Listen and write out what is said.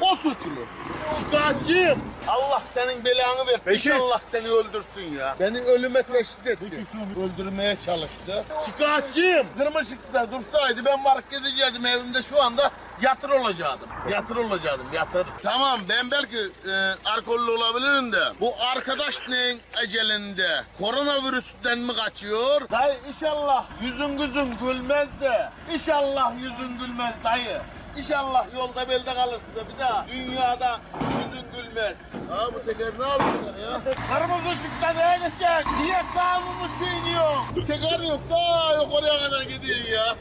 o suçlu. Şikayetçiyim. Allah senin belanı ver. Peki. İnşallah seni öldürsün ya. Beni ölüme teşhis etti. Öldürmeye çalıştı. Şikayetçiyim. Kırmızı ışıkta dursaydı ben varıp gidecektim evimde şu anda yatır olacaktım. Yatır olacaktım yatır. Tamam ben belki e, alkollü olabilirim de bu arkadaş neyin ecelinde? Koronavirüsten mi kaçıyor? Dayı inşallah yüzün gözün gülmez de. İnşallah yüzün gülmez dayı. İnşallah yolda belde kalırsın da bir daha dünyada yüzün gülmez. Aa bu teker ne yapıyorlar ya? Kırmızı ışıkta neye geçecek? Niye kanunu çiğniyor? Teker yok daha yok oraya kadar gidiyor ya.